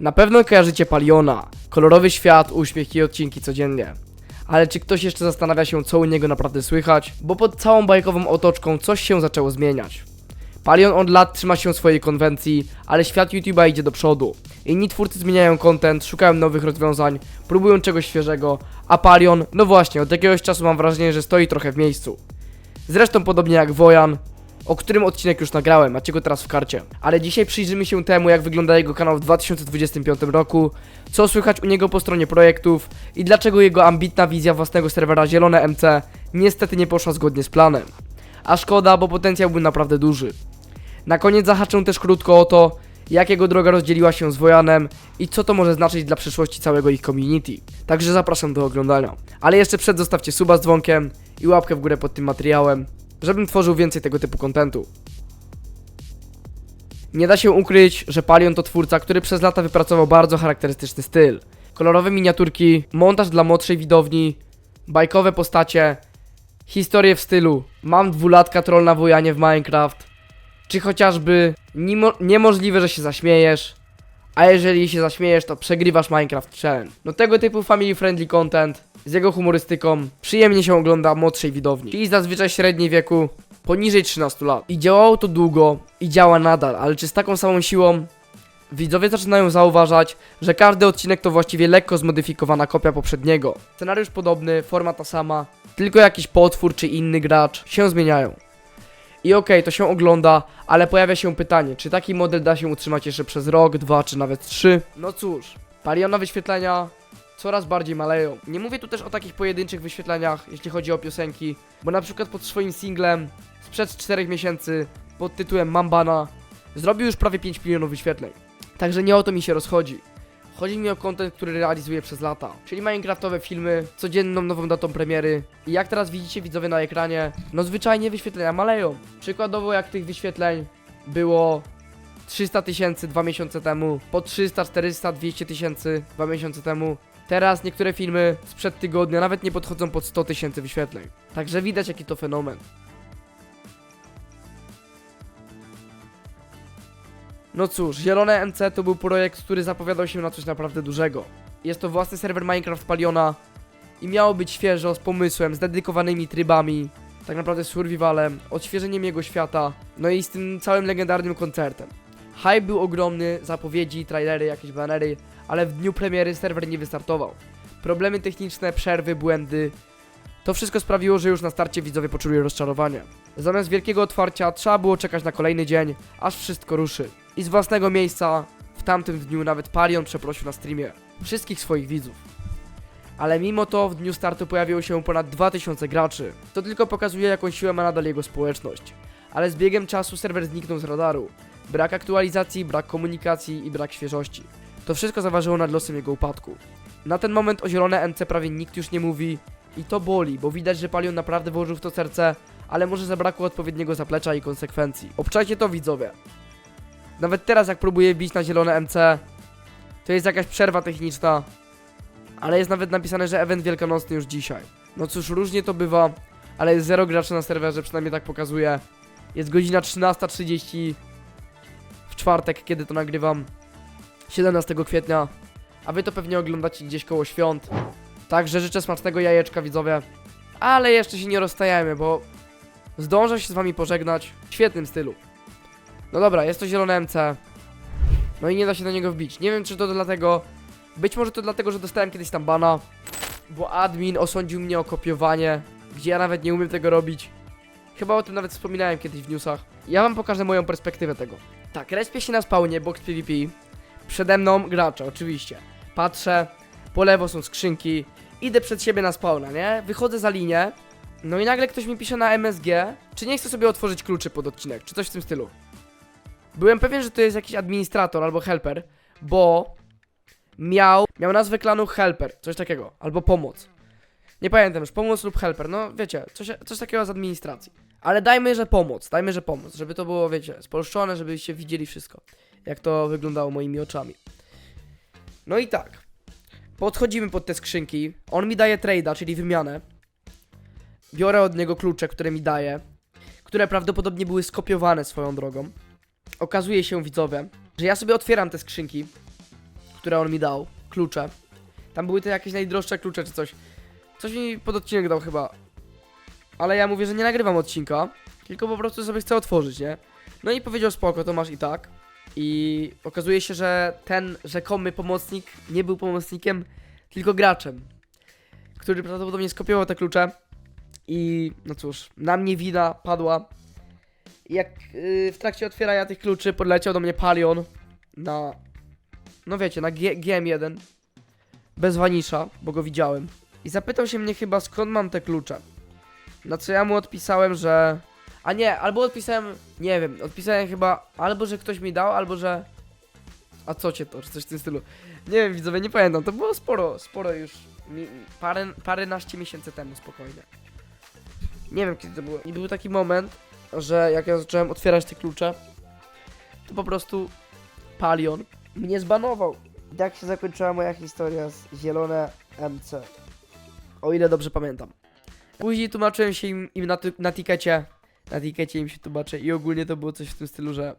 Na pewno kojarzycie Paliona. Kolorowy świat, uśmiech i odcinki codziennie. Ale czy ktoś jeszcze zastanawia się, co u niego naprawdę słychać? Bo pod całą bajkową otoczką coś się zaczęło zmieniać. Palion od lat trzyma się swojej konwencji, ale świat YouTube'a idzie do przodu. Inni twórcy zmieniają content, szukają nowych rozwiązań, próbują czegoś świeżego, a Palion, no właśnie, od jakiegoś czasu mam wrażenie, że stoi trochę w miejscu. Zresztą podobnie jak Wojan, o którym odcinek już nagrałem, macie go teraz w karcie. Ale dzisiaj przyjrzymy się temu, jak wygląda jego kanał w 2025 roku, co słychać u niego po stronie projektów i dlaczego jego ambitna wizja własnego serwera Zielone MC niestety nie poszła zgodnie z planem. A szkoda, bo potencjał był naprawdę duży. Na koniec zahaczę też krótko o to, jak jego droga rozdzieliła się z Wojanem i co to może znaczyć dla przyszłości całego ich community. Także zapraszam do oglądania. Ale jeszcze przed zostawcie suba z dzwonkiem i łapkę w górę pod tym materiałem, żebym tworzył więcej tego typu kontentu. Nie da się ukryć, że Palion to twórca, który przez lata wypracował bardzo charakterystyczny styl. Kolorowe miniaturki, montaż dla młodszej widowni, bajkowe postacie, historie w stylu mam dwulatka troll na wojanie w Minecraft, czy chociażby nimo- niemożliwe, że się zaśmiejesz, a jeżeli się zaśmiejesz, to przegrywasz Minecraft Challenge. No tego typu family friendly content z jego humorystyką przyjemnie się ogląda młodszej widowni, czyli zazwyczaj średniej wieku poniżej 13 lat. I działało to długo i działa nadal, ale czy z taką samą siłą? Widzowie zaczynają zauważać, że każdy odcinek to właściwie lekko zmodyfikowana kopia poprzedniego. Scenariusz podobny, forma ta sama, tylko jakiś potwór czy inny gracz się zmieniają. I okej, to się ogląda, ale pojawia się pytanie, czy taki model da się utrzymać jeszcze przez rok, dwa czy nawet trzy? No cóż, paliona wyświetlenia coraz bardziej maleją. Nie mówię tu też o takich pojedynczych wyświetleniach, jeśli chodzi o piosenki, bo na przykład pod swoim singlem sprzed 4 miesięcy pod tytułem Mambana zrobił już prawie 5 milionów wyświetleń. Także nie o to mi się rozchodzi. Chodzi mi o content, który realizuję przez lata, czyli Minecraftowe filmy, codzienną nową datą premiery i jak teraz widzicie widzowie na ekranie, no zwyczajnie wyświetlenia maleją. Przykładowo jak tych wyświetleń było 300 tysięcy dwa miesiące temu, po 300, 400, 200 tysięcy dwa miesiące temu. Teraz niektóre filmy sprzed tygodnia nawet nie podchodzą pod 100 tysięcy wyświetleń. Także widać jaki to fenomen. No cóż, Zielone MC to był projekt, który zapowiadał się na coś naprawdę dużego. Jest to własny serwer Minecraft Paliona i miało być świeżo, z pomysłem, z dedykowanymi trybami, tak naprawdę survivalem, odświeżeniem jego świata, no i z tym całym legendarnym koncertem. Hype był ogromny, zapowiedzi, trailery, jakieś banery, ale w dniu premiery serwer nie wystartował. Problemy techniczne, przerwy, błędy. To wszystko sprawiło, że już na starcie widzowie poczuli rozczarowanie. Zamiast wielkiego otwarcia trzeba było czekać na kolejny dzień, aż wszystko ruszy. I z własnego miejsca w tamtym dniu nawet Palion przeprosił na streamie wszystkich swoich widzów. Ale mimo to w dniu startu pojawiło się ponad 2000 graczy. To tylko pokazuje jaką siłę ma nadal jego społeczność. Ale z biegiem czasu serwer zniknął z radaru. Brak aktualizacji, brak komunikacji i brak świeżości. To wszystko zaważyło nad losem jego upadku. Na ten moment o zielone MC prawie nikt już nie mówi i to boli, bo widać, że Palion naprawdę włożył w to serce, ale może zabrakło odpowiedniego zaplecza i konsekwencji. Obczajcie to widzowie. Nawet teraz jak próbuję bić na zielone MC, to jest jakaś przerwa techniczna, ale jest nawet napisane, że event wielkanocny już dzisiaj. No cóż, różnie to bywa, ale jest zero graczy na serwerze, przynajmniej tak pokazuje. Jest godzina 13.30 w czwartek, kiedy to nagrywam, 17 kwietnia, a wy to pewnie oglądacie gdzieś koło świąt. Także życzę smacznego jajeczka widzowie, ale jeszcze się nie rozstajemy, bo zdążę się z wami pożegnać w świetnym stylu. No dobra, jest to zielone MC. No i nie da się do niego wbić. Nie wiem, czy to dlatego. Być może to dlatego, że dostałem kiedyś tam bana. Bo admin osądził mnie o kopiowanie, gdzie ja nawet nie umiem tego robić. Chyba o tym nawet wspominałem kiedyś w newsach. Ja wam pokażę moją perspektywę tego. Tak, respię się na spawnie, box PvP. Przede mną gracze, oczywiście. Patrzę, po lewo są skrzynki. Idę przed siebie na spawna, nie? Wychodzę za linię. No i nagle ktoś mi pisze na MSG, czy nie chce sobie otworzyć kluczy pod odcinek, czy coś w tym stylu. Byłem pewien, że to jest jakiś administrator albo helper, bo miał, miał nazwę klanu helper, coś takiego, albo pomoc. Nie pamiętam już, pomoc lub helper, no wiecie, coś, coś takiego z administracji. Ale dajmy, że pomoc, dajmy, że pomoc, żeby to było, wiecie, spolszczone, żebyście widzieli wszystko, jak to wyglądało moimi oczami. No i tak, podchodzimy pod te skrzynki, on mi daje trade'a, czyli wymianę. Biorę od niego klucze, które mi daje, które prawdopodobnie były skopiowane swoją drogą okazuje się widzowie, że ja sobie otwieram te skrzynki które on mi dał, klucze. Tam były te jakieś najdroższe klucze czy coś. Coś mi pod odcinek dał chyba. Ale ja mówię, że nie nagrywam odcinka, tylko po prostu sobie chcę otworzyć, nie? No i powiedział spoko, to masz i tak. I okazuje się, że ten rzekomy pomocnik nie był pomocnikiem, tylko graczem, który prawdopodobnie skopiował te klucze. I no cóż, na mnie wina padła. Jak yy, w trakcie otwierania tych kluczy podleciał do mnie Palion na. No wiecie, na G GM1. Bez wanisza, bo go widziałem. I zapytał się mnie chyba skąd mam te klucze. Na co ja mu odpisałem, że. A nie, albo odpisałem. Nie wiem, odpisałem chyba albo że ktoś mi dał, albo że. A co cię to, czy coś w tym stylu. Nie wiem, widzowie, nie pamiętam. To było sporo, sporo już. Parę, paręnaście miesięcy temu spokojnie. Nie wiem kiedy to było. I był taki moment, że jak ja zacząłem otwierać te klucze, to po prostu Palion mnie zbanował. I tak się zakończyła moja historia z zielone MC. O ile dobrze pamiętam. Później tłumaczyłem się im, im na, na tikecie. Na tikecie im się tłumaczę i ogólnie to było coś w tym stylu, że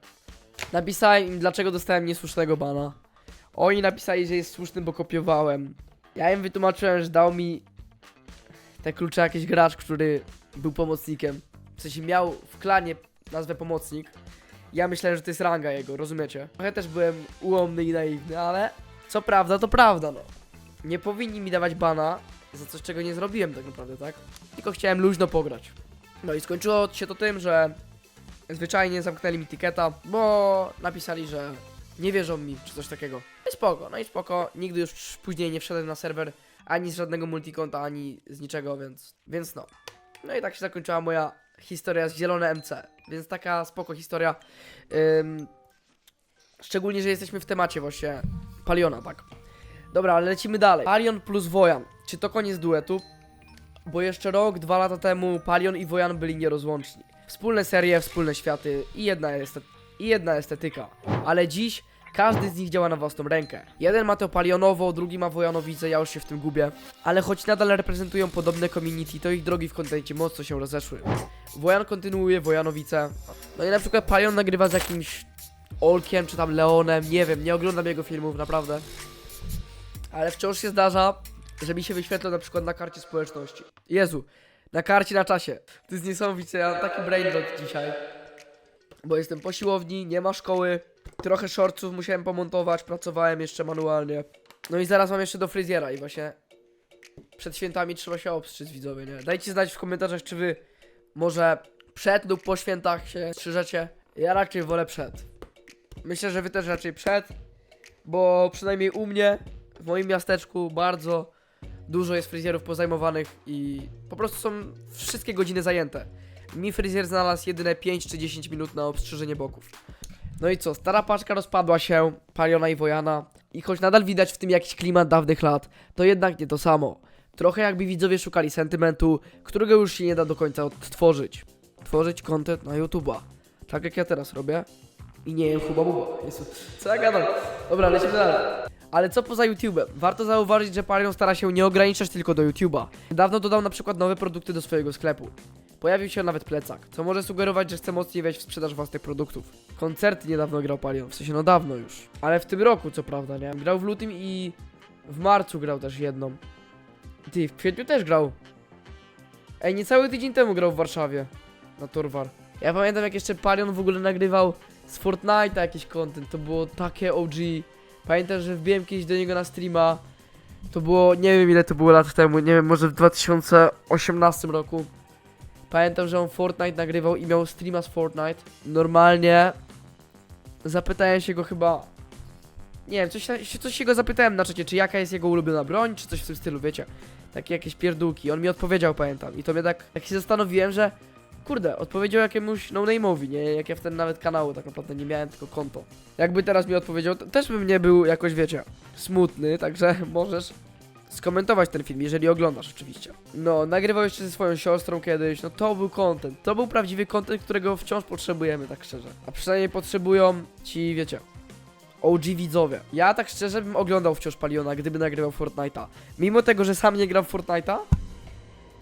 napisałem im dlaczego dostałem niesłusznego bana. Oni napisali, że jest słuszny, bo kopiowałem. Ja im wytłumaczyłem, że dał mi te klucze jakiś gracz, który był pomocnikiem. W sensie miał w klanie nazwę pomocnik. Ja myślałem, że to jest ranga jego, rozumiecie? Trochę też byłem ułomny i naiwny, ale co prawda, to prawda, no. Nie powinni mi dawać bana za coś, czego nie zrobiłem tak naprawdę, tak? Tylko chciałem luźno pograć. No i skończyło się to tym, że zwyczajnie zamknęli mi tiketa, bo napisali, że nie wierzą mi, czy coś takiego. No i spoko, no i spoko. Nigdy już później nie wszedłem na serwer ani z żadnego multikonta, ani z niczego, więc, więc no. No i tak się zakończyła moja historia z zielone MC, więc taka spoko historia. Ym, szczególnie, że jesteśmy w temacie właśnie Paliona, tak. Dobra, ale lecimy dalej. Palion plus Wojan. Czy to koniec duetu? Bo jeszcze rok, dwa lata temu Palion i Wojan byli nierozłączni. Wspólne serie, wspólne światy i jedna, i jedna estetyka. Ale dziś każdy z nich działa na własną rękę. Jeden ma to Palionowo, drugi ma Wojanowice, ja już się w tym gubię. Ale choć nadal reprezentują podobne community, to ich drogi w kontencie mocno się rozeszły. Wojan kontynuuje Wojanowice. No i na przykład Palion nagrywa z jakimś Olkiem czy tam Leonem, nie wiem, nie oglądam jego filmów, naprawdę. Ale wciąż się zdarza, że mi się wyświetla na przykład na karcie społeczności. Jezu, na karcie na czasie. To jest niesamowite, ja mam taki brain dzisiaj. Bo jestem po siłowni, nie ma szkoły, trochę shortców musiałem pomontować, pracowałem jeszcze manualnie. No i zaraz mam jeszcze do fryzjera i właśnie przed świętami trzeba się obstrzyc widzowie, nie? Dajcie znać w komentarzach, czy wy może przed lub po świętach się strzyżecie. Ja raczej wolę przed. Myślę, że wy też raczej przed, bo przynajmniej u mnie, w moim miasteczku bardzo dużo jest fryzjerów pozajmowanych i po prostu są wszystkie godziny zajęte. Mi fryzjer znalazł jedyne 5 czy 10 minut na obstrzyżenie boków. No i co, stara paczka rozpadła się, Paliona i Wojana i choć nadal widać w tym jakiś klimat dawnych lat, to jednak nie to samo. Trochę jakby widzowie szukali sentymentu, którego już się nie da do końca odtworzyć. Tworzyć content na YouTube'a. Tak jak ja teraz robię. I nie jem chuba buba. Jezu, co ja gadam? Dobra, lecimy dalej. Ale co poza YouTube'em? Warto zauważyć, że Palion stara się nie ograniczać tylko do YouTube'a. Niedawno dodał na przykład nowe produkty do swojego sklepu. Pojawił się nawet plecak, co może sugerować, że chce mocniej wejść w sprzedaż własnych produktów. Koncerty niedawno grał Palion, w sensie no dawno już. Ale w tym roku co prawda, nie? Grał w lutym i w marcu grał też jedną. Ty, w kwietniu też grał. Ej, niecały tydzień temu grał w Warszawie. Na Torwar. Ja pamiętam jak jeszcze Palion w ogóle nagrywał z Fortnite'a jakiś content, to było takie OG. Pamiętam, że wbiłem kiedyś do niego na streama. To było, nie wiem ile to było lat temu, nie wiem, może w 2018 roku. Pamiętam, że on Fortnite nagrywał i miał streama z Fortnite. Normalnie zapytałem się go chyba. Nie wiem, coś, coś się go zapytałem na czacie, czy jaka jest jego ulubiona broń, czy coś w tym stylu, wiecie. Takie jakieś pierdółki. On mi odpowiedział, pamiętam. I to mnie tak, tak się zastanowiłem, że kurde, odpowiedział jakiemuś no-name'owi, nie? Jak ja wtedy nawet kanału tak naprawdę nie miałem, tylko konto. Jakby teraz mi odpowiedział, to też bym nie był jakoś, wiecie, smutny, także możesz skomentować ten film, jeżeli oglądasz oczywiście. No, nagrywał jeszcze ze swoją siostrą kiedyś, no to był content. To był prawdziwy content, którego wciąż potrzebujemy, tak szczerze. A przynajmniej potrzebują ci, wiecie, OG widzowie. Ja tak szczerze bym oglądał wciąż Paliona, gdyby nagrywał Fortnite'a. Mimo tego, że sam nie gram Fortnite'a,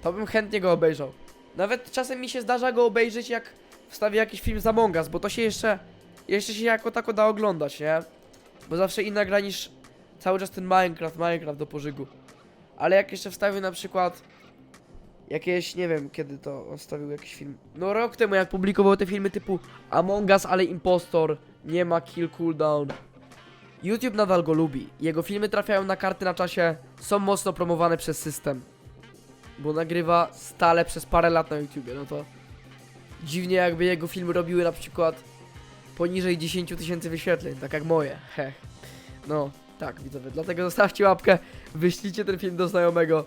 to bym chętnie go obejrzał. Nawet czasem mi się zdarza go obejrzeć, jak wstawię jakiś film z Among Us, bo to się jeszcze, jeszcze się jako tako da oglądać, nie? Bo zawsze inna gra niż cały czas ten Minecraft, Minecraft do pożygu. Ale jak jeszcze wstawił na przykład jakieś, nie wiem kiedy to on wstawił jakiś film. No rok temu jak publikował te filmy typu Among Us, ale impostor, nie ma kill cooldown. YouTube nadal go lubi. Jego filmy trafiają na karty na czasie, są mocno promowane przez system. Bo nagrywa stale przez parę lat na YouTubie, no to dziwnie jakby jego filmy robiły na przykład poniżej 10 000 tysięcy wyświetleń, tak jak moje, heh. No, tak widzowie, dlatego zostawcie łapkę, wyślijcie ten film do znajomego,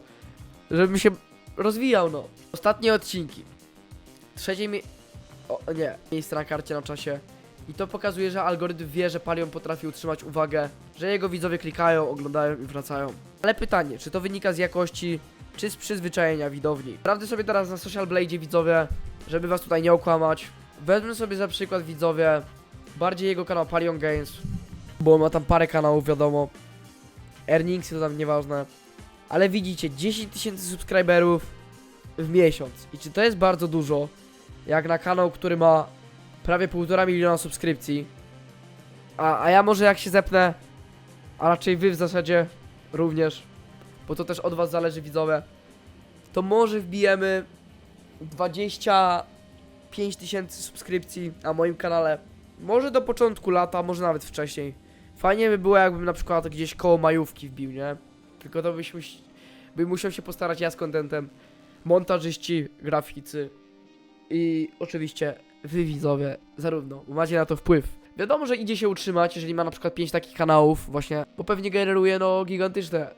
żebym się rozwijał, no. Ostatnie odcinki. Trzecie mi... O, nie, miejsce na karcie na czasie. I to pokazuje, że algorytm wie, że Palion potrafi utrzymać uwagę, że jego widzowie klikają, oglądają i wracają. Ale pytanie, czy to wynika z jakości, czy z przyzwyczajenia widowni? Sprawdzę sobie teraz na Social Blade widzowie, żeby was tutaj nie okłamać. Wezmę sobie za przykład widzowie bardziej jego kanał Palion Games, bo ma tam parę kanałów, wiadomo. Earningsy to tam nieważne. Ale widzicie, 10 tysięcy subskryberów w miesiąc. I czy to jest bardzo dużo, jak na kanał, który ma prawie 1,5 miliona subskrypcji. A, a ja może jak się zepnę, a raczej wy w zasadzie również, bo to też od was zależy widzowie, to może wbijemy 25 tysięcy subskrypcji na moim kanale. Może do początku lata, może nawet wcześniej. Fajnie by było jakbym na przykład gdzieś koło majówki wbił, nie? Tylko to byś, by musiał się postarać ja z kontentem, montażyści, graficy i oczywiście wy widzowie zarówno, bo macie na to wpływ. Wiadomo, że idzie się utrzymać, jeżeli ma na przykład 5 takich kanałów właśnie, bo pewnie generuje no gigantyczne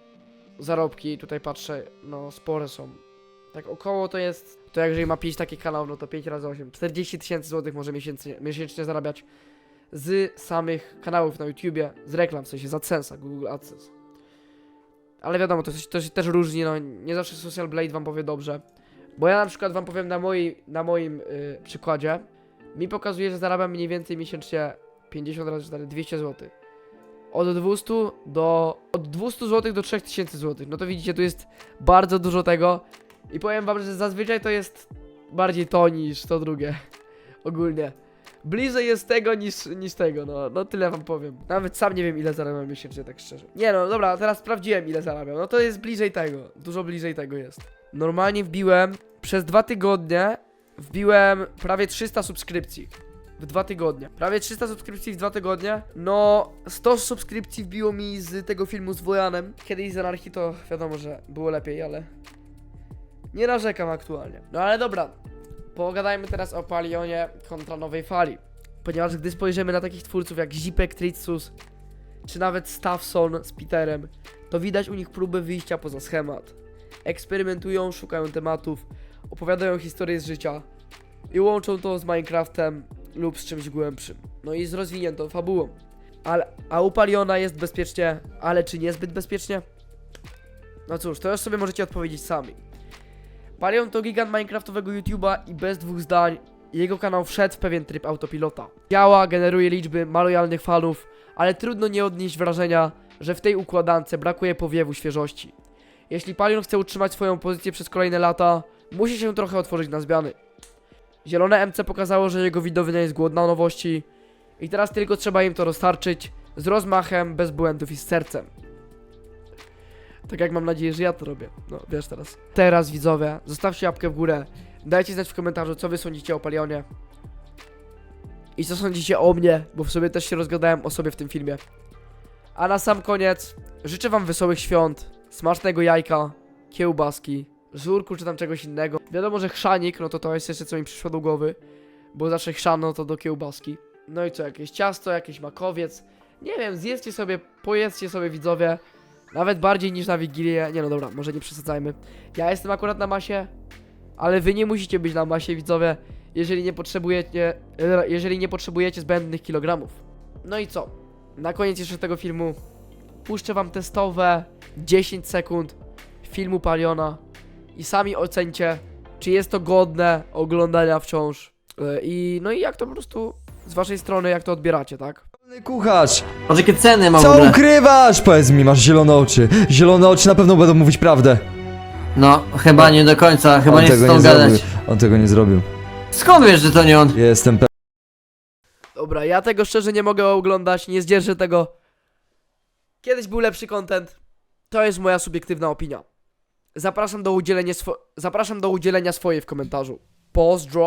zarobki, tutaj patrzę, no spore są. Tak około to jest, to jak jeżeli ma 5 takich kanałów, no to 5 razy 8, 40 tysięcy złotych może miesięcznie, miesięcznie zarabiać z samych kanałów na YouTubie, z reklam, w sensie z AdSense'a, Google AdSense. Ale wiadomo, to, to się też różni, no nie zawsze Social Blade wam powie dobrze. Bo ja na przykład wam powiem na, na moim y, przykładzie, mi pokazuje, że zarabiam mniej więcej miesięcznie 50 razy 4, 200 zł. Od 200 do. Od 200 zł do 3000 zł. No to widzicie, tu jest bardzo dużo tego. I powiem wam, że zazwyczaj to jest bardziej to niż to drugie. Ogólnie. Bliżej jest tego niż, niż tego, no, no tyle wam powiem. Nawet sam nie wiem ile zarabiam miesięcznie, tak szczerze. Nie no, dobra, teraz sprawdziłem ile zarabiam. No to jest bliżej tego, dużo bliżej tego jest. Normalnie wbiłem przez dwa tygodnie wbiłem prawie 300 subskrypcji. W dwa tygodnie. Prawie 300 subskrypcji w dwa tygodnie. No, 100 subskrypcji wbiło mi z tego filmu z Wojanem. Kiedyś z Anarchii to wiadomo, że było lepiej, ale nie narzekam aktualnie. No ale dobra, pogadajmy teraz o Palionie kontra nowej fali. Ponieważ gdy spojrzymy na takich twórców jak Zipek, Tritsus, czy nawet Staffson z Peterem, to widać u nich próby wyjścia poza schemat. Eksperymentują, szukają tematów, opowiadają historie z życia i łączą to z Minecraftem lub z czymś głębszym. No i z rozwiniętą fabułą. Ale, a u Paliona jest bezpiecznie, ale czy niezbyt bezpiecznie? No cóż, to już sobie możecie odpowiedzieć sami. Palion to gigant Minecraftowego YouTube'a i bez dwóch zdań jego kanał wszedł w pewien tryb autopilota. Działa, generuje liczby, ma lojalnych fanów, ale trudno nie odnieść wrażenia, że w tej układance brakuje powiewu świeżości. Jeśli Palion chce utrzymać swoją pozycję przez kolejne lata, musi się trochę otworzyć na zmiany. Zielone MC pokazało, że jego widownia jest głodna nowości i teraz tylko trzeba im to dostarczyć z rozmachem, bez błędów i z sercem. Tak jak mam nadzieję, że ja to robię. No, wiesz teraz. Teraz widzowie, zostawcie łapkę w górę. Dajcie znać w komentarzu, co wy sądzicie o Palionie. I co sądzicie o mnie, bo w sobie też się rozgadałem o sobie w tym filmie. A na sam koniec, życzę wam wesołych świąt, smacznego jajka, kiełbaski, żurku czy tam czegoś innego. Wiadomo, że chrzanik, no to to jest jeszcze co mi przyszło do głowy, bo zawsze chrzano to do kiełbaski. No i co, jakieś ciasto, jakiś makowiec. Nie wiem, zjedzcie sobie, pojedzcie sobie widzowie. Nawet bardziej niż na Wigilię. Nie no dobra, może nie przesadzajmy. Ja jestem akurat na masie, ale wy nie musicie być na masie widzowie, jeżeli nie potrzebujecie, jeżeli nie potrzebujecie zbędnych kilogramów. No i co? Na koniec jeszcze tego filmu puszczę wam testowe 10 sekund filmu Paliona i sami ocencie, czy jest to godne oglądania wciąż. E, I no i jak to po prostu z waszej strony, jak to odbieracie, tak? Kucharz, Patrz jakie ceny ma w co ogóle. ukrywasz? Powiedz mi, masz zielone oczy. Zielone oczy na pewno będą mówić prawdę. No, chyba nie do końca, chyba on nie chcę z tego tą nie gadać. zrobił. On tego nie zrobił. Skąd wiesz, że to nie on? Jestem pewien. Dobra, ja tego szczerze nie mogę oglądać, nie zdzierżę tego. kiedyś był lepszy content. To jest moja subiektywna opinia. Zapraszam do udzielenia, swo- zapraszam do udzielenia swojej w komentarzu. Pozdro.